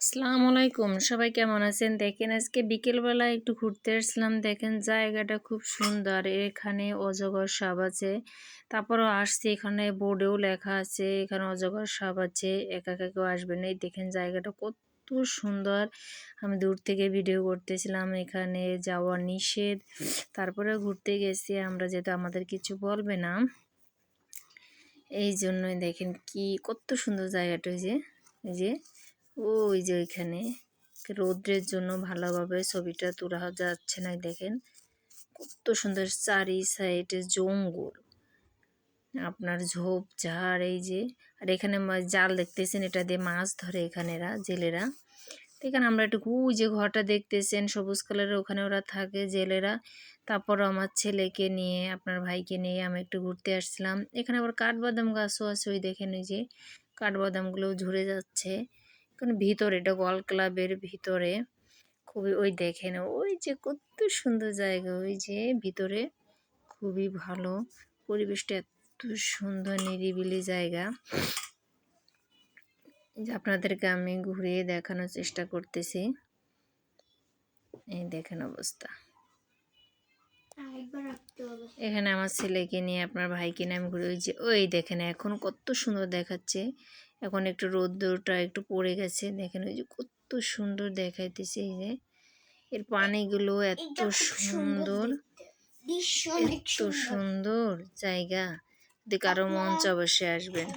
আসসালামু আলাইকুম। সবাই কেমন আছেন? দেখেন আজকে বিকেলবেলা একটু ঘুরতে আসলাম দেখেন জায়গাটা খুব সুন্দর। এখানে অজগর সাপ আছে। তারপরও আসছে। এখানে বোর্ডেও লেখা আছে, এখানে অজগর সাপ আছে। একা একা কেউ আসবে না। এই দেখেন জায়গাটা কত সুন্দর। আমি দূর থেকে ভিডিও করতেছিলাম। এখানে যাওয়া নিষেধ। তারপরে ঘুরতে গেছি। আমরা যেহেতু আমাদের কিছু বলবে না। এই জন্যই দেখেন কি, কত সুন্দর জায়গাটা এই যে ওই যে ওইখানে। রৌদ্রের জন্য ভালোভাবে ছবিটা তোলা যাচ্ছে না, দেখেন। কত সুন্দর চারি সাইডে জঙ্গল। আপনার ঝোপ, ঝাড়, এই যে। আর এখানে জাল দেখতেছেন, এটা দিয়ে মাছ ধরে এখানেরা, জেলেরা। এখানে আমরা একটু ওই যে ঘরটা দেখতেছেন, সবুজ কালারের, ওখানে ওরা থাকে, জেলেরা। তারপর আমার ছেলেকে নিয়ে, আপনার ভাইকে নিয়ে আমি একটু ঘুরতে আসছিলাম। এখানে আবার কাঠবাদাম গাছও আছে, ওই দেখেন, ওই যে। কাঠবাদামগুলো ঝরে যাচ্ছে। কারণ ভিতরে এটা গল ক্লাবের ভিতরে। খুবই ওই দেখেন ওই যে কত সুন্দর জায়গা ওই যে ভিতরে। খুবই ভালো। পরিবেশটা এত সুন্দর নিরিবিলি জায়গা। যে আপনাদেরকে আমি ঘুরিয়ে দেখানোর চেষ্টা করতেছি। এই দেখেন অবস্থা। এখানে আমার ছেলেকে নিয়ে আপনার ভাইকে নিয়ে আমি ঘুরে ওই যে ওই দেখেন এখন কত সুন্দর দেখাচ্ছে। এখন একটু রোদ্দুরটা একটু পড়ে গেছে। দেখেন ওই যে কত সুন্দর দেখাইতেছে এই যে। এর পানিগুলো এত সুন্দর এত সুন্দর। জায়গা। যদি কারও মঞ্চ অবশ্যই আসবেন।